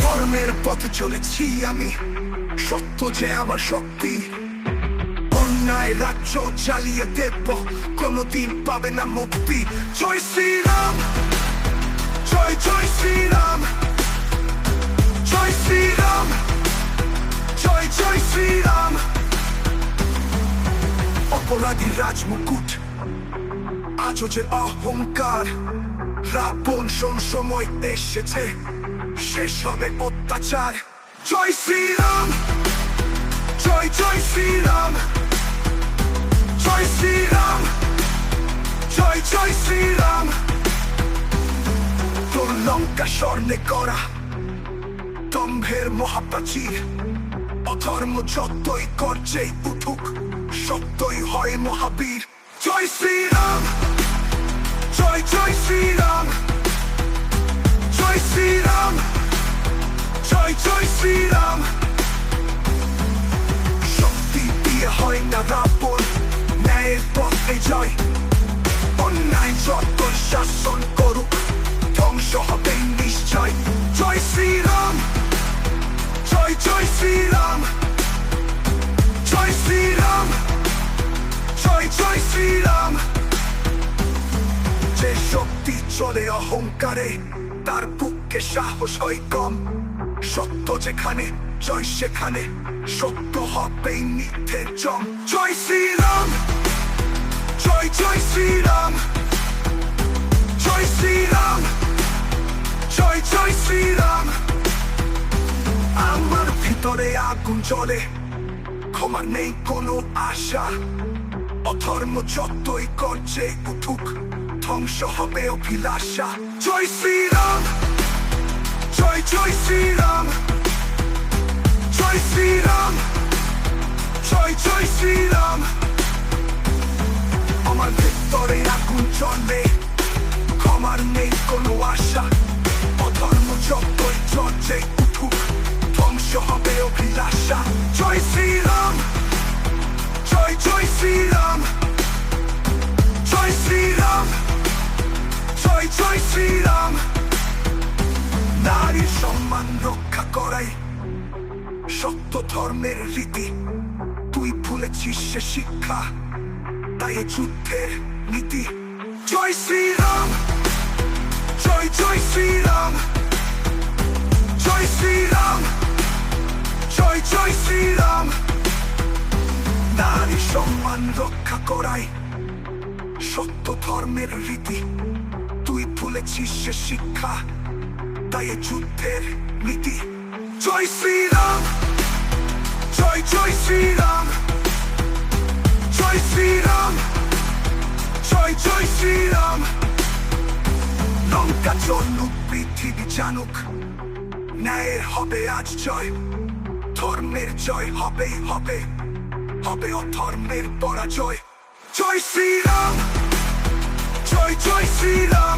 ধর্মের পথে চলেছি আমি। সত্য যে আমার শক্তি। অন্যায় রাজ্য চালিয়ে দেব, কোনদিন পাবে না মুক্তি। জয় শ্রীরাম, জয় জয় শ্রীরাম জয় শ্রীরাম, জয় জয় শ্রীরাম। অপরাধী রাজমুকুট আজ যে অহংকার। রাবণ শোন সময় এসেছে। শেষ হবে অত্যাচার। জয় শ্রীরাম! জয় জয় শ্রীরাম! জয় শ্রীরাম! জয় জয় শ্রীরাম! তোর লঙ্কা স্বর্ণে করা দম্ভের মহাপ্রাচীর। অধর্ম যতই করছেই উঠুক, সত্যই হয় মহাবীর। জয় শ্রীরাম! জয় জয় শ্রীরাম চলে অহংকারে, তার বুকে সাহস হয় কম। সত্য যেখানে, জয় সেখানে, সত্য হবে মিথ্যের জম। জয় শ্রীরাম! জয় জয় শ্রীরাম! জয় শ্রীরাম! জয় জয় শ্রীরাম! আমার ভিতরে আগুন জ্বলে, ক্ষমা নেই কোনো আশা। অধর্ম যতই করছে উঠুক ধ্বংস হবে অভিলাষা। জয় শ্রীরাম, জয় জয় শ্রীরাম জয় শ্রীরাম, জয় জয় শ্রীরাম। আমার ভিতরে আগুন জ্বলে, ক্ষমার নেই কোনো আশা। অধর্ম যতই চলছে উঠুক, ধ্বংস হবে অভিলাষা। জয় শ্রীরাম নারীর সম্মান রক্ষা করাই সত্য ধর্মের রীতি। তুই ভুলেছিস সে শিক্ষা, তাই যুদ্ধের নীতি। জয় শ্রীরাম জয় জয় শ্রীরাম জয় শ্রীরাম জয় জয় শ্রীরাম নারী সম্মান রক্ষা করাই সত্য ধর্মের রীতি। তুই ভুলেছিস সে শিক্ষা তাই যুদ্ধের নীতি। জয় শ্রীরাম, জয় জয় শ্রীরাম জয় শ্রীরাম, জয় জয় শ্রীরাম। লঙ্কা চলুক পৃথিবী জানুক, ন্যায়ের হবে আজ জয়, ধর্মের জয় হবে হবে হবে অধর্মের পরাজয়। জয় শ্রীরাম, জয় জয় শ্রীরাম।